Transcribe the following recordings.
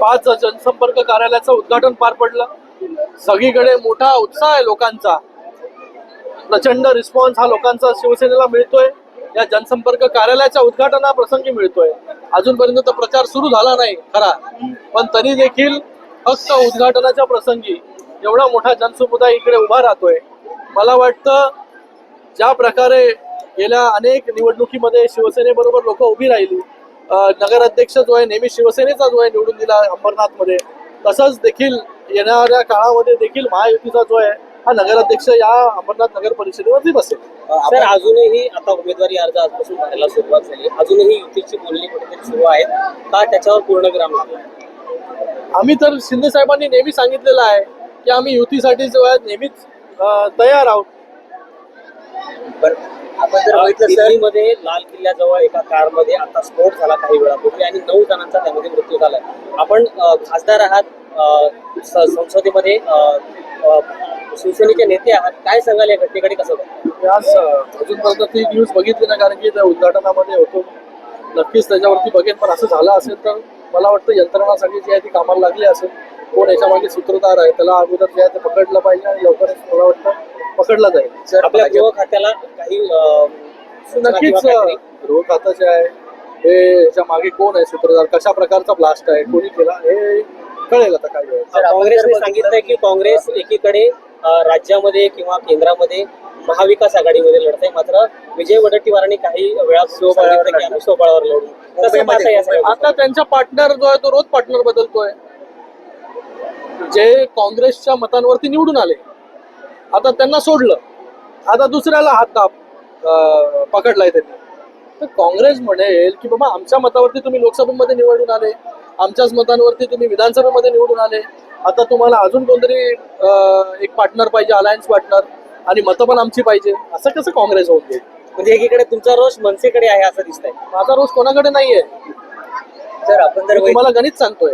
पाच जनसंपर्क कार्यालयाचं उद्घाटन पार पडलं. सगळीकडे मोठा उत्साह आहे लोकांचा. प्रचंड रिस्पॉन्स हा लोकांचा शिवसेनेला मिळतोय. या जनसंपर्क कार्यालयाच्या उद्घाटना प्रसंगी मिळतोय. अजूनपर्यंत तर प्रचार सुरू झाला नाही खरा. पण तरी देखील फक्त उद्घाटनाच्या प्रसंगी एवढा मोठा जनसमुदाय इकडे उभा राहतोय. मला वाटतं ज्या प्रकारे गेल्या अनेक निवडणुकीमध्ये शिवसेनेबरोबर लोक उभी राहिली नगराध्यक्ष जो आहे नेहमी शिवसेनेचा जो आहे निवडून दिला अंबरनाथमध्ये. तसंच देखील येणाऱ्या काळामध्ये देखील महायुतीचा जो आहे हा नगराध्यक्ष या अंबरनाथ नगर परिषदेवरती बसेल. सर अजूनही आता उमेदवारी अर्ज आजपासून भरायला सुरुवात झाली अजूनही युतीची बोलणी कुठेतरी सुरू आहेत. का त्याच्यावर पूर्णविराम लागला? आम्ही तर शिंदे साहेबांनी नेहमी सांगितलेलं आहे की आम्ही युतीसाठी जो आहे नेहमीच तयार आहोत. आपण जर बघितलं सर दिल्लीमध्ये लाल किल्ल्याजवळ एका कारमध्ये आता स्फोट झाला काही वेळापूर्वी आणि नऊ जणांचा त्यामध्ये मृत्यू झालाय. आपण खासदार आहात संसदेमध्ये शिवसेनेचे नेते आहात. काय सांगाल या घटनेकडे कसं आज अजूनपर्यंत ती न्यूज बघितली ना कारण की त्या उद्घाटनामध्ये होतो. नक्कीच त्याच्यावरती बघेन पण असं झालं असेल तर मला वाटतं यंत्रणा सगळी जी आहे ती कामाला लागली असेल. कोण याच्यामागे सूत्रधार आहे त्याला अगोदर जे आहे ते पकडलं पाहिजे आणि लवकरच मला वाटतं पकडलं जाईल. आपल्या गृह खात्याला काही नक्कीच गृह खातं जे आहे हे याच्या मागे कोण आहे सूत्रधार? कशा प्रकारचा ब्लास्ट आहे? कोणी केला? हे कळेल आता काय काँग्रेसने सांगितलंय की काँग्रेस एकीकडे राज्यामध्ये किंवा केंद्रामध्ये महाविकास आघाडीमध्ये लढते मात्र विजय वडट्टीवारांनी काही वेळा स्वबळावर सांगितलं की आम्ही स्वबळावर लढू. कसं मुंबईमध्ये- पाहता या सगळ्या आता त्यांचा पार्टनर जो आहे तो रोज पार्टनर बदलतोय. जे काँग्रेसच्या मतांवरती निवडून आले. आता त्यांना सोडलं. आता दुसऱ्याला हात दाब पकडलाय त्यांनी. तर काँग्रेस म्हणेल की बाबा आमच्या मतावरती तुम्ही लोकसभेमध्ये निवडून आले. आमच्याच मतांवरती तुम्ही विधानसभेमध्ये निवडून आले. आता तुम्हाला अजून कोणतरी एक पार्टनर पाहिजे अलायन्स पार्टनर आणि मतं पण आमची पाहिजे. असं कसं काँग्रेस होऊन जाईल? म्हणजे एकीकडे तुमचा रोष मनसेकडे आहे असं दिसतंय. माझा रोज कोणाकडे नाहीये. सर आपण जर तुम्हाला गणित सांगतोय.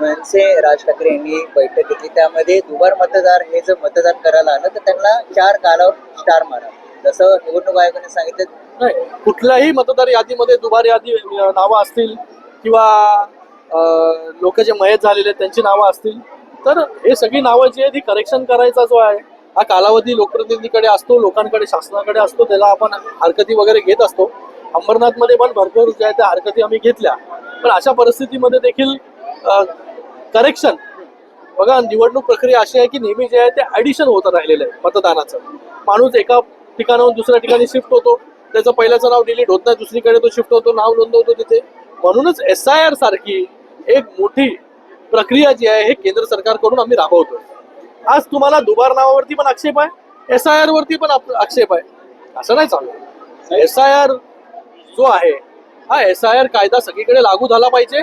मनसे राज ठाकरे यांनी बैठक घेतली. त्यामध्ये दुबार मतदार हे जर मतदान करायला आलं तर त्यांना चार कालावर स्टार मारा. जसं निवडणूक आयोगाने सांगितलं. नाही कुठल्याही मतदार यादीमध्ये दुबार यादी नावं असतील किंवा लोक जे मयत झालेले आहेत त्यांची नावं असतील तर हे सगळी नावं जी आहेत ही करेक्शन करायचा जो आहे हा कालावधी लोकप्रतिनिधीकडे असतो लोकांकडे शासनाकडे असतो त्याला आपण हरकती वगैरे घेत असतो. अंबरनाथमध्ये पण भरपूर ज्या आहेत त्या हरकती आम्ही घेतल्या. पण अशा परिस्थितीमध्ये देखील करेक्शन बघा निवडणूक प्रक्रिया अशी आहे की नेहमी जे आहे ते ॲडिशन होत राहिलेलं आहे मतदानाचं. माणूस एका ठिकाणाहून दुसऱ्या ठिकाणी शिफ्ट होतो. त्याचं पहिल्याचं नाव डिलीट होत नाही दुसरीकडे तो शिफ्ट होतो नाव नोंदवतो तिथे. म्हणूनच एस आय आर सारखी एक मोठी प्रक्रिया जी आहे हे केंद्र सरकारकडून आम्ही राबवतो आज तुम्हाला दुबार नावावरती पण आक्षेप आहे एस आय आर वरती पण आक्षेप आहे. असं नाही चालू एस आय आर जो आहे हा एस आय आर कायदा सगळीकडे लागू झाला पाहिजे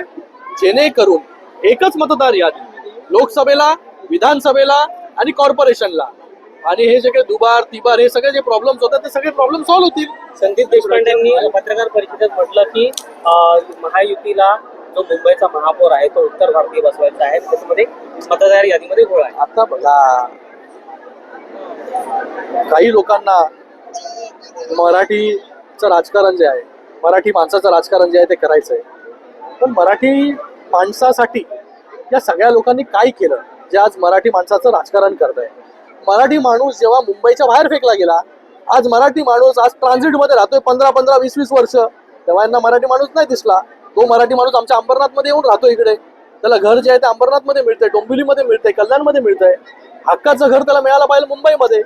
जेणेकरून एकच मतदार यादी लोकसभेला विधानसभेला आणि कॉर्पोरेशनला. आणि हे सगळे दुबार तिबार हे सगळे जे प्रॉब्लेम्स होतात ते सगळे प्रॉब्लेम सॉल्व्ह होतील. संदीप देशपांडेंनी पत्रकार परिषदेत म्हटलं की महायुतीला जो मुंबईचा महापौर आहे तो उत्तर भारतीय बसवायचा आहे. त्याच्यामध्ये मतदार यादीमध्ये घोळ आहे. आता बघा. काही लोकांना मराठीचं राजकारण जे आहे मराठी माणसाचं राजकारण जे आहे ते करायचं आहे पण मराठी माणसासाठी या सगळ्या लोकांनी काय केलं? जे आज मराठी माणसाचं राजकारण करत आहे मराठी माणूस जेव्हा मुंबईच्या बाहेर फेकला गेला आज मराठी माणूस आज ट्रान्झिटमध्ये राहतोय पंधरा पंधरा वीस वीस वर्ष. तेव्हा यांना मराठी माणूस नाही दिसला. तो मराठी माणूस आमच्या अंबरनाथमध्ये येऊन राहतो इकडे. त्याला घर जे आहे ते अंबरनाथमध्ये मिळतंय डोंबिवलीमध्ये मिळतंय कल्याणमध्ये मिळतंय. हक्काचं घर त्याला मिळालं पाहिजे मुंबईमध्ये.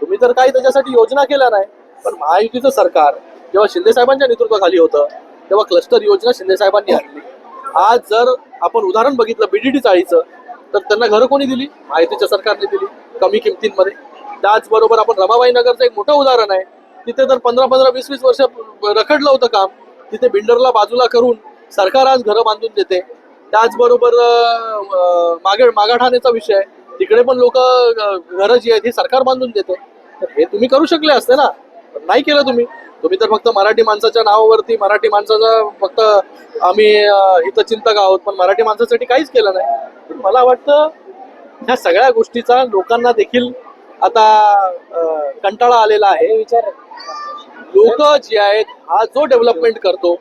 तुम्ही तर काही त्याच्यासाठी योजना केल्या नाही. पण महायुतीचं सरकार जेव्हा शिंदे साहेबांच्या नेतृत्वाखाली होतं तेव्हा क्लस्टर योजना शिंदे साहेबांनी आणली. आज जर आपण उदाहरण बघितलं बीडीडी चाळीचं तर त्यांना घरं कोणी दिली? माहितीच्या सरकारने दिली कमी किमतींमध्ये. त्याचबरोबर आपण रमाबाई नगरचं एक मोठं उदाहरण आहे. तिथे तर पंधरा पंधरा वीस वीस वर्ष रखडलं होतं काम तिथे बिल्डरला बाजूला करून सरकार आज घरं बांधून देते. त्याचबरोबर मागे मागाठाण्याचा विषय आहे. तिकडे पण लोक घरं जी आहेत ही सरकार बांधून देते. तर हे तुम्ही करू शकले असते ना? नाही केलं तुम्ही. तुम्ही तर फक्त मराठी माणसाच्या नावावरती मराठी माणसाचा फक्त आम्ही हितचिंतक आहोत पण मराठी माणसासाठी काहीच केलं नाही. मला वाटतं ह्या सगळ्या गोष्टीचा लोकांना देखील आता कंटाळा आलेला आहे. विचार लोक जे आहेत हा जो डेव्हलपमेंट करतो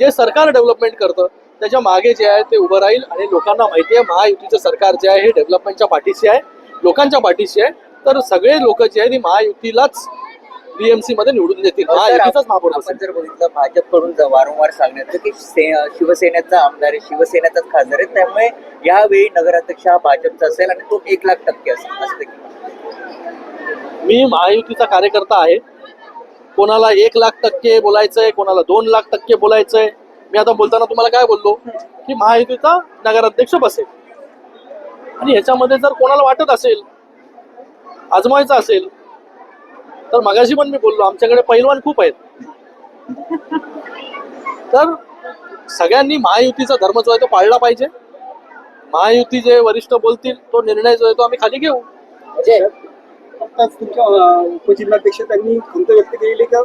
जे सरकार डेव्हलपमेंट करतं त्याच्यामागे जे आहे ते उभं राहील आणि लोकांना माहिती आहे महायुतीचं सरकार जे आहे हे डेव्हलपमेंटच्या पाठीशी आहे. लोकांच्या पाठीशी आहे. तर सगळे लोक जे आहेत ती महायुतीलाच बीएमसी मध्ये निवडून देतील. सर, महायुतीचाच महापौर आपण बसेल. जर बघितलं भाजपकडून वारंवार सांगण्यात येतं की से- शिवसेनेचा आमदार आहे शिवसेनेचाच खासदार आहे त्यामुळे यावेळी नगराध्यक्ष हा भाजपचा असेल आणि तो एक लाख टक्के असेल. मी महायुतीचा कार्यकर्ता आहे. कोणाला एक लाख टक्के बोलायचंय कोणाला दोन लाख टक्के बोलायचंय. मी आता बोलताना तुम्हाला काय बोललो? की महायुतीचा नगराध्यक्ष बसेल. आणि ह्याच्यामध्ये जर कोणाला वाटत असेल आजमायचं असेल तर मगाशी पण मी बोललो आमच्याकडे पैलवान खूप आहेत. तर सगळ्यांनी महायुतीचा धर्म जो आहे तो पाळला पाहिजे. महायुती जे वरिष्ठ बोलतील तो निर्णय जो आहे तो आम्ही खाली घेऊ. म्हणजे आत्ताच तुमच्या उपजिल्हाध्यक्ष त्यांनी खंत व्यक्त केलेली का?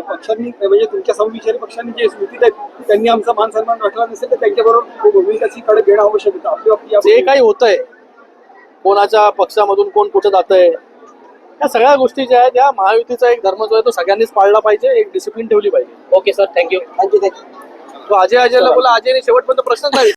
पक्षांनी म्हणजे तुमच्या समविचारी पक्षांनी जे स्मृती आहेत त्यांनी आमचा मान सन्मान राखला नसेल तर त्यांच्याबरोबर भूमिकाची घेणं आवश्यक होतं. आपली जे काही होतंय कोणाच्या पक्षामधून कोण कुठे जात आहे या सगळ्या गोष्टी ज्या आहेत त्या महायुतीचा एक धर्म जो आहे तो सगळ्यांनीच पाळला पाहिजे एक डिसिप्लिन ठेवली पाहिजे. Okay sir thank you thank you thank you तो अजय अजयला बोला अजयने शेवटपर्यंत प्रश्न नाही